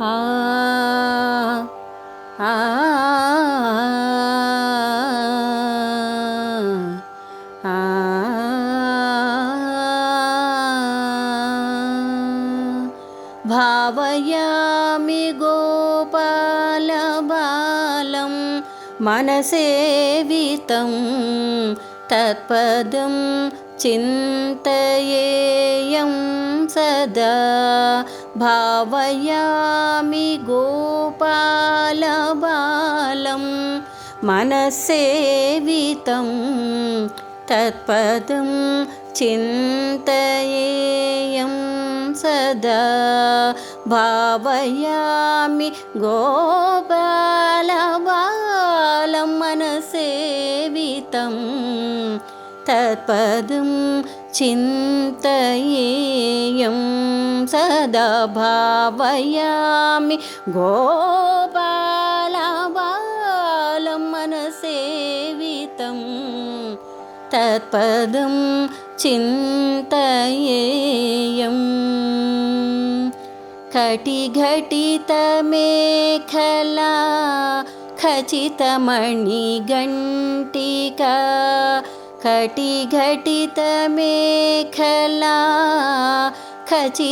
आ आ भावयामि गोपालबालं मनसेवितं तत्पदं चिन्तयेयं सदा भावयामि गोपालबालं मनसेवितं तत्पदं चिन्तयेयं सदा भावयामि गोपालबालं मनसेवितं तत्पदं चिन्तयेयं सदा भावयामि गोपालबालं मनसेवितं तत्पदं चिन्तयेयम् कटिघटितमेखला खचितमणिघण्टिका कटिघटितमेखला खचितमणिघण्टिका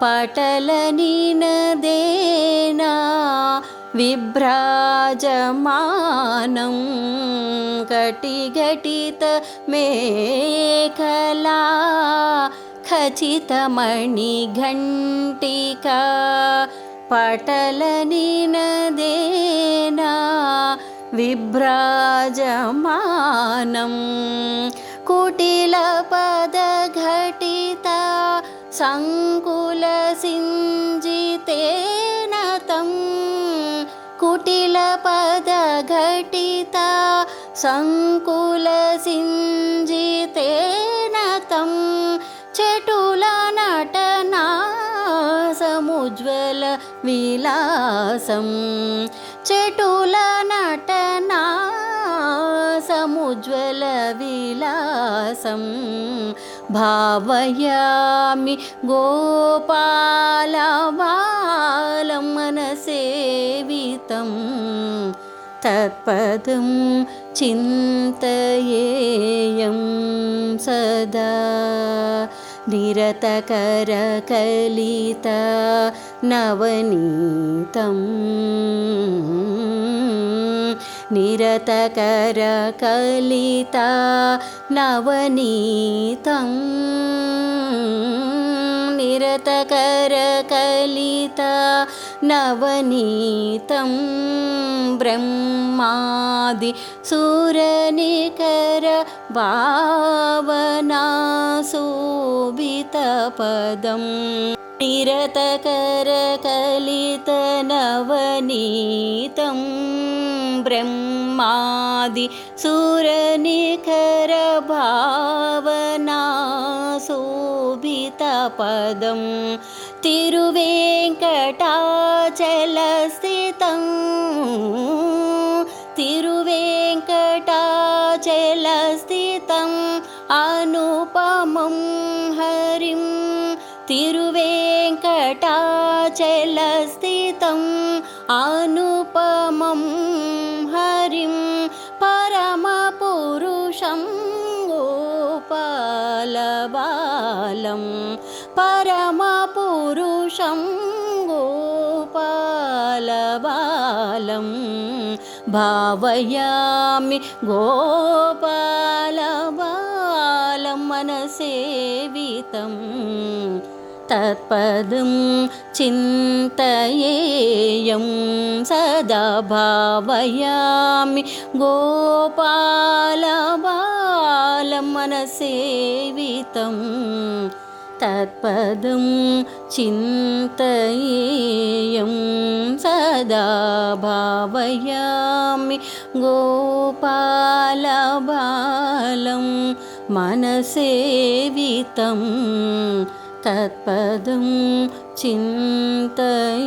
पटलनिनदेना विभ्राजमानं कटिघटितमेखला खचितमणिघण्टिका पटलनिनदेना विभ्राजमानं कुटिलपदघटिता सङ्कुलसिञ्जितेन तं कुटिलपदघटिता सङ्कुलसिञ्जितेन तं चटुलनटनासमुज्ज्वलविलासं चटुलनटनासमुज्ज्वलविलासं भावयामि गोपालबालं मनसेवितं तत्पदं चिन्तयेयं सदा निरतकरकलिता नवनीतं निरतकरकलिता नवनीतं निरतकरकलिता नवनीतं ब्रह्मादि सुरनिकर भावनाशोभितपदम् निरतकरकलितनवनीतं ब्रह्मादि सुरनिखरभावनाशोभितपदं तिरुवेङ्कटाचलस्थितं। तिरुवेङ्कटाचलस्थितम् अनुपमं हरिं। तिरुवेङ्कटाचलस्थितम् अनुपमं गोपालबालं परमपुरुषं गोपालबालं भावयामि गोपालबालं मनसेवितं तत्पदं चिन्तयेयं सदा भावयामि गोपालबालं मनसेवितं तत्पदं चिन्तयेयं सदा भावयामि गोपालबालं मनसेवितं तत्पदं चिन्तयेयम्